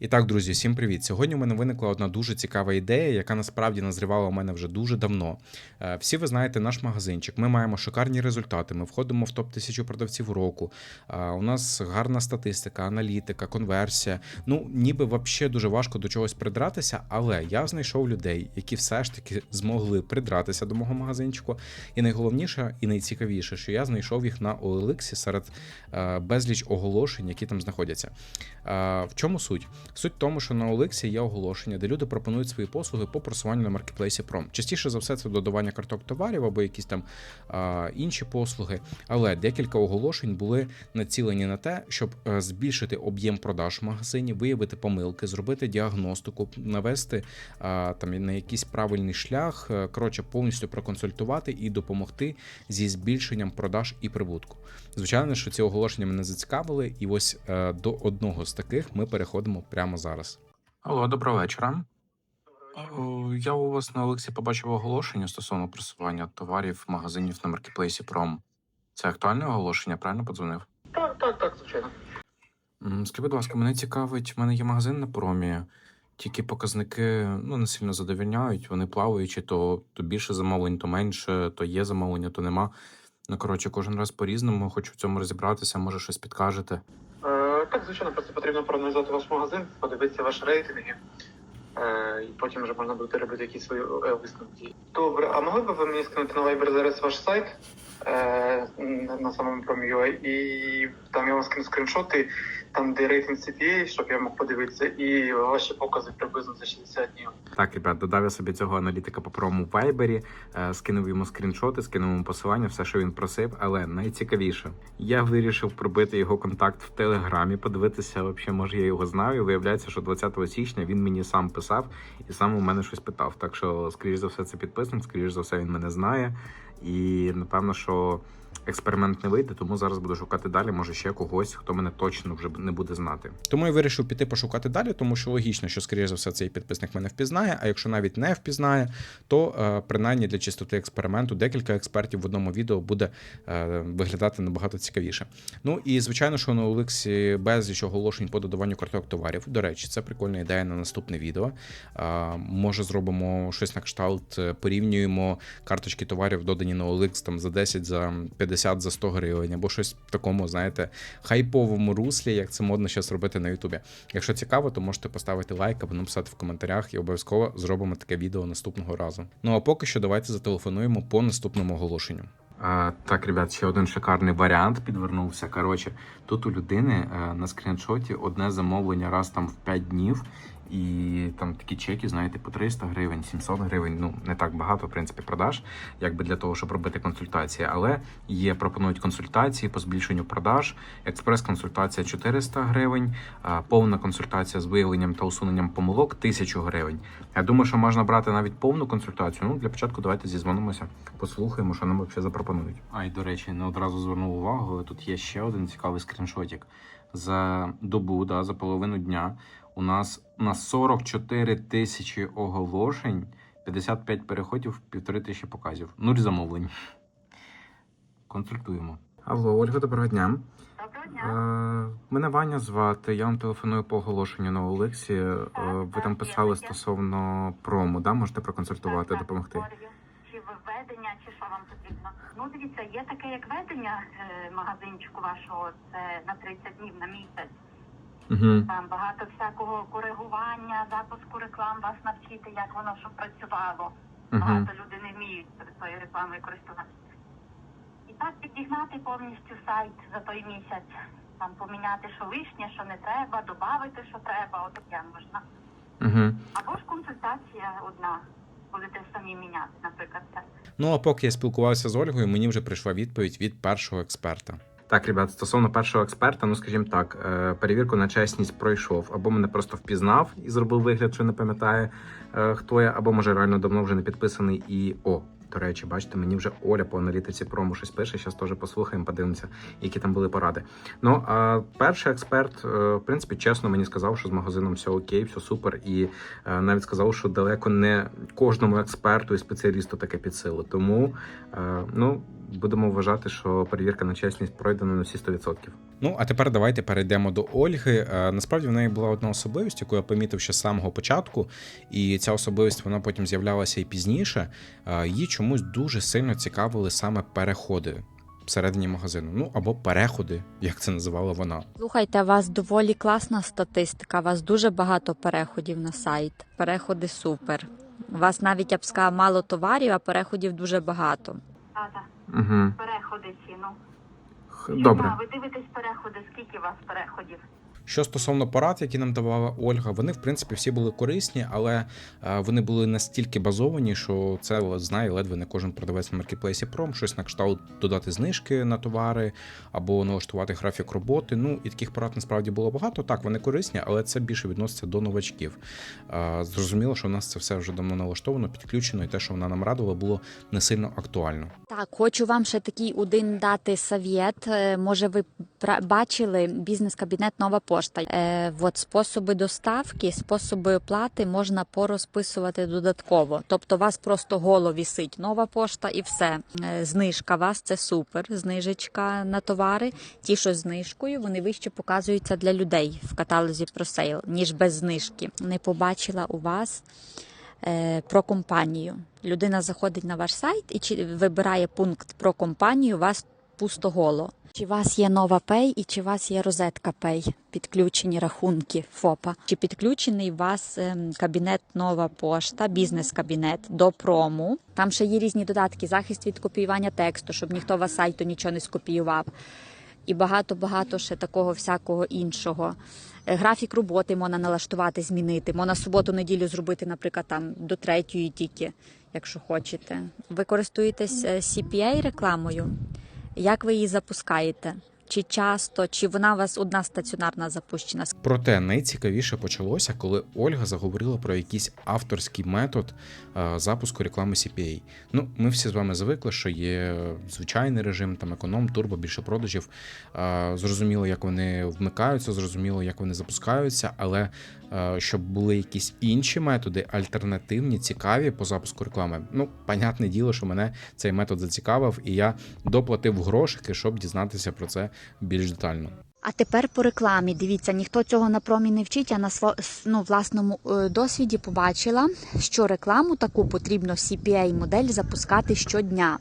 І так, друзі, всім привіт. Сьогодні у мене виникла одна дуже цікава ідея, яка насправді назрівала у мене вже дуже давно. Е, Всі ви знаєте наш магазинчик. Ми маємо шикарні результати. Ми входимо в топ 1000 продавців року. Е, У нас гарна статистика, аналітика, конверсія. Ну, ніби взагалі дуже важко до чогось придратися, але я знайшов людей, які все ж таки змогли придратися до мого магазинчику. І найголовніше і найцікавіше, що я знайшов їх на OLX серед е, безліч оголошень, які там знаходяться. В чому суть? Суть в тому, що на OLX є оголошення, де люди пропонують свої послуги по просуванню на маркетплейсі Prom. Частіше за все, це додавання карток товарів або якісь там а, інші послуги. Але декілька оголошень були націлені на те, щоб е, збільшити об'єм продаж в магазині, виявити помилки, зробити діагностику, навести а, там на якийсь правильний шлях. е, Коротше, повністю проконсультувати і допомогти зі збільшенням продаж і прибутку. Звичайно, що ці оголошення мене зацікавили, і ось е, до одного з таких ми переходимо прямо зараз. Алло, доброго вечора. Я у вас на Олексі побачив оголошення стосовно просування товарів магазинів на маркетплейсі Пром. Це актуальне оголошення, правильно подзвонив? Так, так, так, звичайно. Скажіть, будь ласка, мене цікавить, в мене є магазин на промі, тільки показники ну, не сильно задовільняють, вони плаваючі, то, то більше замовлень, то менше, то є замовлення, то нема. Ну, коротше, кожен раз по-різному, хочу в цьому розібратися, може щось підкажете. Так, звичайно, просто потрібно проаналізувати ваш магазин, подивитися ваші рейтинги, е, і потім вже можна буде робити якісь свої е, висновки. Добре, а могли б ви мені скинути на Viber зараз ваш сайт е, на самому промію, і там я вам скину скріншоти, там де рейтинг CPA, щоб я мог подивитися, і ваші покази приблизно за 60 днів. Так, ребят, додав я собі цього аналітика по прому Вайбері, е, скинув йому скріншоти, скинув йому посилання, все, що він просив. Але найцікавіше, я вирішив пробити його контакт в Телеграмі, подивитися, вообще, може, я його знаю. Виявляється, що 20 січня він мені сам писав і сам у мене щось питав. Так що, скоріш за все, це підписник, скоріш за все, він мене знає. І напевно, що експеримент не вийде, тому зараз буду шукати далі. Може ще когось, хто мене точно вже не буде знати. Тому я вирішив піти пошукати далі, тому що логічно, що скоріше за все цей підписник мене впізнає. А якщо навіть не впізнає, то е, принаймні для чистоти експерименту декілька експертів в одному відео буде е, виглядати набагато цікавіше. Ну і звичайно, що на Олексі безліч оголошень по додаванню карток товарів. До речі, це прикольна ідея на наступне відео. Е, може, зробимо щось на кшталт, порівнюємо карточки товарів, додані на OLX там за 10, за 50, за 100 гривень, або щось в такому, знаєте, хайповому руслі, як це модно зараз робити на Ютубі. Якщо цікаво, то можете поставити лайк або написати в коментарях, і обов'язково зробимо таке відео наступного разу. Ну а поки що давайте зателефонуємо по наступному оголошенню. А, так, ребят, ще один шикарний варіант підвернувся. Коротше, тут у людини е, на скріншоті одне замовлення раз там в 5 днів, і там такі чеки, знаєте, по 300 гривень, 700 гривень. Ну не так багато, в принципі, продаж, якби для того, щоб робити консультації. Але є, пропонують консультації по збільшенню продаж. Експрес-консультація 400 гривень, повна консультація з виявленням та усуненням помилок 1000 гривень. Я думаю, що можна брати навіть повну консультацію. Ну для початку давайте зізвонимося, послухаємо, що нам взагалі запропонують. А і до речі, не одразу звернув увагу. Тут є ще один цікавий скріншотик. За добу, да, за половину дня у нас на 44 тисячі оголошень, 55 переходів, півтори тисячі показів. Нуль замовлень. Консультуємо. Алло, Ольга, доброго дня. Доброго дня. Е, мене Ваня звати. Я вам телефоную по оголошенню на Олексі. Е, ви так, там писали стосовно прому, да? Можете проконсультувати, допомогти. Чи введення, чи що вам потрібно? Ну, дивіться, є таке як ведення е, магазинчику вашого, це на 30 днів на місяць. Угу. Там багато всякого коригування, запуску реклам, вас навчити, як воно щоб працювало. Угу. Багато люди не вміють своєю рекламою користуватися. І так підігнати повністю сайт за той місяць. Там поміняти, що лишнє, що не треба, додати, що треба, отаке можна. Угу. Або ж консультація одна, будете самі міняти, наприклад, це. Ну а поки я спілкувався з Ольгою, мені вже прийшла відповідь від першого експерта. Так, ребят, стосовно першого експерта, ну скажімо так, е, перевірку на чесність пройшов, або мене просто впізнав і зробив вигляд, що не пам'ятає, е, хто я, або може реально давно вже не підписаний. І о, до речі, бачите, мені вже Оля по аналітиці прому щось пише. Зараз теж послухаємо, подивимося, які там були поради. Ну а перший експерт, е, в принципі, чесно мені сказав, що з магазином все окей, все супер, і навіть сказав, що далеко не кожному експерту і спеціалісту таке під силу. Тому ну будемо вважати, що перевірка на чесність пройдена на всі 100%. Ну, а тепер давайте перейдемо до Ольги. Е, Насправді в неї була одна особливість, яку я помітив ще з самого початку, і ця особливість вона потім з'являлася і пізніше. Е, Її чомусь дуже сильно цікавили саме переходи всередині магазину. Ну або переходи, як це називала вона. Слухайте, у вас доволі класна статистика. У вас дуже багато переходів на сайт. Переходи супер. У вас навіть я б сказала, мало товарів, а переходів дуже багато. Тата, Угу. переходи ціну. Добре. Ви дивитесь переходи, скільки у вас переходів? Що стосовно порад, які нам давала Ольга, вони в принципі всі були корисні, але е, вони були настільки базовані, що це знає ледве не кожен продавець на маркетплейсі Пром, щось на кшталт додати знижки на товари або налаштувати графік роботи. Ну і таких порад насправді було багато. Так, вони корисні, але це більше відноситься до новачків. Е, Зрозуміло, що у нас це все вже давно налаштовано, підключено, і те, що вона нам радила, було не сильно актуально. Так, хочу вам ще такий один дати совєт. Е, Може, ви бачили бізнес-кабінет Нова пошта. Е, от способи доставки, способи оплати можна порозписувати додатково. Тобто, вас просто голо вісить нова пошта і все. Е, знижка вас це супер. Знижечка на товари. Ті, що з знижкою, вони вище показуються для людей в каталозі ProSale, ніж без знижки. Не побачила у вас е, про компанію. Людина заходить на ваш сайт і вибирає пункт про компанію, вас пусто голо. Чи у вас є нова Pay і чи у вас є розетка Pay, підключені рахунки ФОПа? Чи підключений у вас ем, кабінет нова пошта, бізнес-кабінет до прому? Там ще є різні додатки, захист від копіювання тексту, щоб ніхто вас сайту нічого не скопіював. І багато-багато ще такого всякого іншого. Е, Графік роботи можна налаштувати, змінити. Можна суботу-неділю зробити, наприклад, там до третьої тільки, якщо хочете. Ви користуєтесь е, CPA рекламою? Як ви її запускаєте? Чи часто, чи вона у вас одна стаціонарна запущена? Проте найцікавіше почалося, коли Ольга заговорила про якийсь авторський метод е, запуску реклами CPA. Ну, ми всі з вами звикли, що є звичайний режим, там економ, турбо, більше продажів. Е, Зрозуміло, як вони вмикаються, зрозуміло, як вони запускаються, але е, щоб були якісь інші методи, альтернативні, цікаві по запуску реклами. Ну, понятне діло, що мене цей метод зацікавив, і я доплатив грошики, щоб дізнатися про це більш детально. А тепер по рекламі. Дивіться, ніхто цього на промі не вчить. Я на ну, власному е, досвіді побачила, що рекламу таку потрібно CPA модель запускати щодня.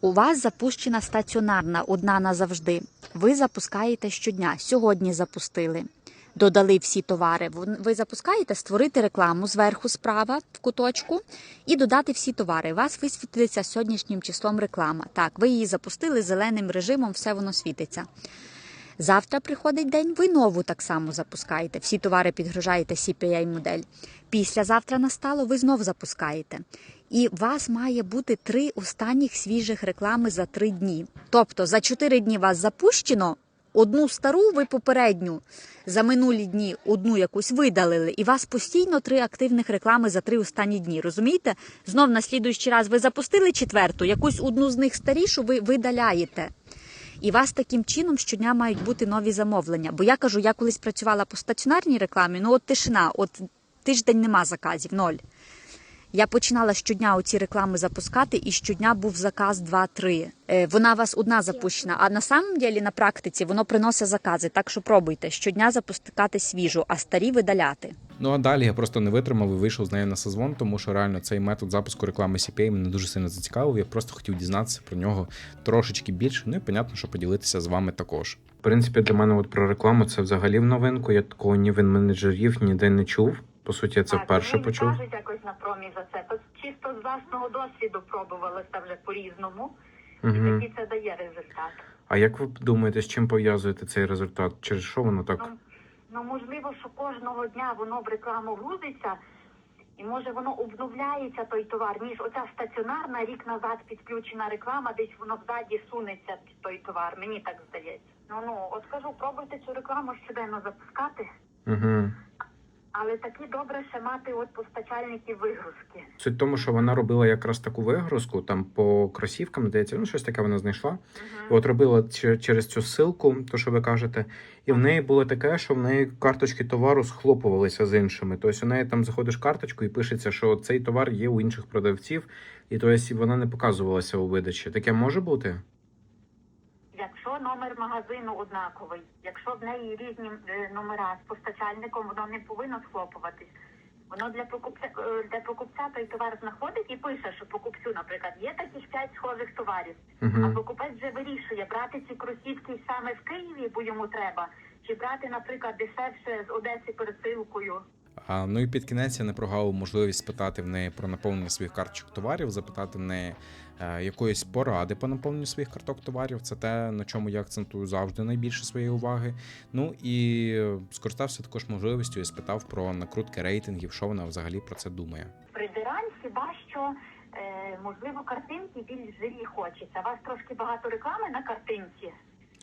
У вас запущена стаціонарна, одна назавжди. Ви запускаєте щодня. Сьогодні запустили. Додали всі товари. Ви запускаєте створити рекламу зверху справа в куточку і додати всі товари. Вас висвітлиться сьогоднішнім числом реклама. Так, ви її запустили зеленим режимом, все воно світиться. Завтра приходить день, ви нову так само запускаєте. Всі товари підгружаєте CPA модель. Післязавтра настало, ви знов запускаєте. І у вас має бути три останніх свіжих реклами за три дні. Тобто за чотири дні вас запущено, одну стару, ви попередню за минулі дні одну якусь видалили, і вас постійно три активних реклами за три останні дні. Розумієте? Знов на слідуючий раз ви запустили четверту, якусь одну з них старішу ви видаляєте. І вас таким чином щодня мають бути нові замовлення. Бо я кажу, я колись працювала по стаціонарній рекламі, ну от тишина, от тиждень нема заказів, ноль. Я починала щодня оці реклами запускати, і щодня був заказ 2-3. Е, Вона у вас одна запущена, а на самом ділі на практиці воно приносить закази. Так що пробуйте щодня запускати свіжу, а старі видаляти. Ну а далі я просто не витримав і вийшов з нею на созвон, тому що реально цей метод запуску реклами CPA мене дуже сильно зацікавив. Я просто хотів дізнатися про нього трошечки більше. Ну і понятно, що поділитися з вами також. В принципі, для мене от про рекламу це взагалі в новинку. Я такого ні від менеджерів ніде не чув. По суті, я це Так, вперше мені почув. кажуть якось на промі за це. То чисто з власного досвіду пробувалося вже по-різному, і Угу. такий це дає результат. А як ви думаєте, з чим пов'язуєте цей результат? Через що воно так? Ну, ну можливо, що кожного дня воно в рекламу грузиться, і може воно обновляється той товар, ніж оця стаціонарна рік назад підключена реклама, десь воно взаді сунеться під той товар. Мені так здається. Ну ну от кажу, пробуйте цю рекламу щоденно запускати. Угу. Але таки добре ще мати от постачальників вигрузки. Суть в тому, що вона робила якраз таку вигрузку там по кросівкам, здається, ну щось таке вона знайшла. Мгм. От робила через цю ссылку, то що ви кажете, і в неї було таке, що в неї карточки товару схлопувалися з іншими. Тобто у неї там заходиш карточку і пишеться, що цей товар є у інших продавців, і тобто вона не показувалася у видачі. Таке може бути? Якщо номер магазину однаковий, якщо в неї різні е, номера з постачальником, воно не повинно схлопуватись. Воно для покупця е, для покупця той товар знаходить і пише, що покупцю, наприклад, є таких п'ять схожих товарів. А Угу. покупець вже вирішує брати ці кросівки саме в Києві, бо йому треба, чи брати, наприклад, дешевше з Одеси пересилкою. А, ну і під кінець я не прогавив можливість спитати в неї про наповнення своїх карточок товарів, запитати в неї е, якоїсь поради по наповненню своїх карток товарів. Це те, на чому я акцентую завжди найбільше своєї уваги. Ну і е, скористався також можливістю і спитав про накрутки рейтингів, що вона взагалі про це думає. Придирань хіба що е, можливо картинки більш живі хочеться. У вас трошки багато реклами на картинці,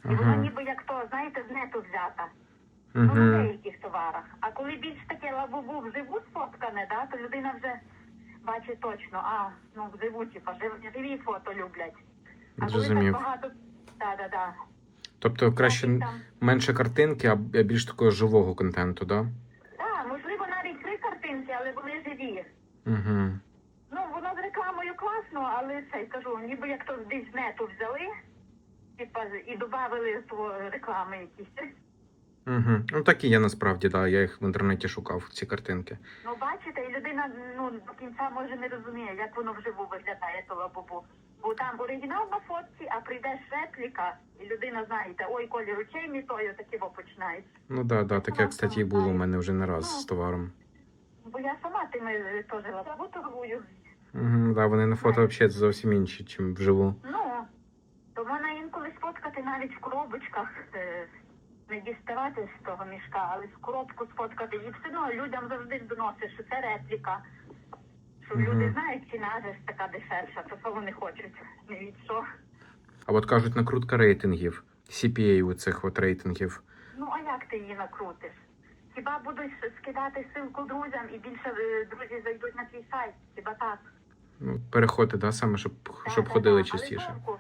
і воно Ага. ніби як то, знаєте, з нету взята. Ну, на Угу. деяких товарах. А коли більш таке лабубу вживу сфоткане, да, то людина вже бачить точно, а ну вживу, типа жив- живі фото люблять. А коли так багато, да, да, да. Тобто краще там, менше картинки, а більш такого живого контенту, да? да, можливо, навіть три картинки, але вони живі. Угу. Ну, воно з рекламою класно, але це кажу, ніби як то з нету взяли, типа і додали реклами якісь. Угу. Ну так і є насправді, да. Я їх в інтернеті шукав, ці картинки. Ну, бачите, і людина ну до кінця може не розуміє, як воно вживу виглядає то лабубу. Бо там оригінал на фотці, а прийде репліка, і людина знаєте, ой, колір очей не той, такі во починається. Ну да, да, таке, кстати, було у мене вже не раз з товаром. Бо я сама тими е, теж лабубу торгую. Угу, да, вони на фото взагалі зовсім інші, ніж вживу. Ну, то можна інколи сфоткати навіть в коробочках, е, не діставати з того мішка, але з коробку сфоткати. І все одно людям завжди доносиш, що це репліка. Що Мгм. люди знають, ціна же ж така дешевша, то що вони хочуть, не від що. А от кажуть, накрутка рейтингів, CPA у цих от рейтингів. Ну а як ти її накрутиш? Хіба будуть скидати ссылку друзям і більше е, друзі зайдуть на твій сайт? Хіба так? Ну, переходи, да, саме, щоб, Так, щоб так, ходили так. Але частіше. толку?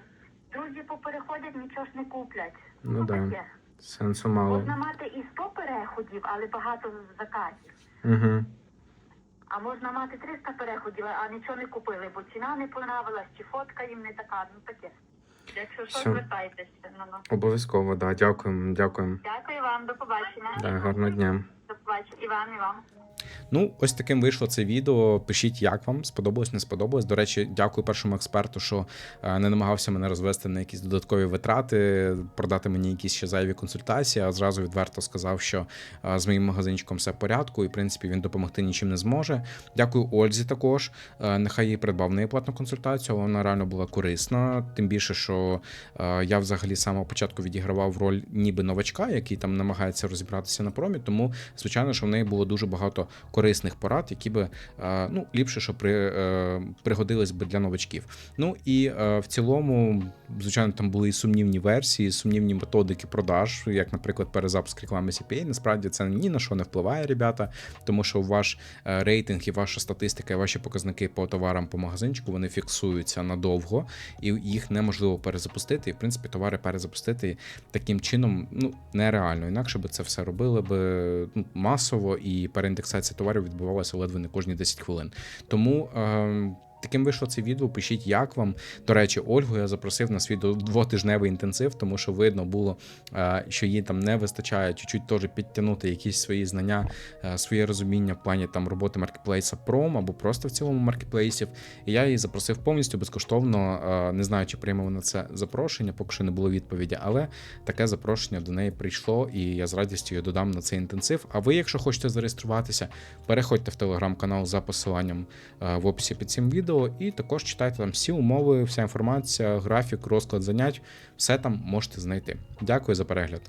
Друзі попереходять, нічого ж не куплять. Ну да. таке. Сенсу мало. Можна мати і 100 переходів, але багато заказів. Угу. А можна мати 300 переходів, а нічого не купили, бо ціна не понравилась, чи фотка їм не така, ну таке. Якщо що, Всьо. звертайтеся. Ну, ну. Обов'язково, да. Дякуємо, дякуємо. Дякую вам, до побачення. Да, гарного дня. До побачення. І вам, і вам. Ну, ось таким вийшло це відео. Пишіть, як вам сподобалось, не сподобалось. До речі, дякую першому експерту, що е, не намагався мене розвести на якісь додаткові витрати, продати мені якісь ще зайві консультації, а зразу відверто сказав, що е, з моїм магазинчиком все в порядку, і в принципі він допомогти нічим не зможе. Дякую Ользі також. Е, Нехай їй придбав неї платну консультацію, вона реально була корисна. Тим більше, що я взагалі з самого початку відігравав роль ніби новачка, який там намагається розібратися на промі. Тому, звичайно, що в неї було дуже багато корисних порад, які би е, ну, ліпше, що при, е, пригодились би для новачків. Ну і е, в цілому, звичайно, там були і сумнівні версії, сумнівні методики продаж, як, наприклад, перезапуск реклами CPA. Насправді це ні на що не впливає, ребята, тому що ваш рейтинг і ваша статистика, і ваші показники по товарам по магазинчику вони фіксуються надовго, і їх неможливо перезапустити. І в принципі товари перезапустити таким чином ну нереально. Інакше би це все робили би ну, масово, і переіндексація товарів відбувалася ледве не кожні 10 хвилин. Тому. Е- Таким вийшло це відео. Пишіть, як вам. До речі, Ольгу я запросив на свій двотижневий інтенсив, тому що видно було, е, що їй там не вистачає чуть-чуть теж підтягнути якісь свої знання, е, своє розуміння в плані там роботи маркетплейса Пром або просто в цілому маркетплейсів. І я її запросив повністю безкоштовно. Е, Не знаю, чи прийме вона це запрошення, поки що не було відповіді, але таке запрошення до неї прийшло, і я з радістю її додам на цей інтенсив. А ви, якщо хочете зареєструватися, переходьте в телеграм-канал за посиланням в описі під цим відео, і також читайте там всі умови, вся інформація, графік, розклад занять, все там можете знайти. Дякую за перегляд.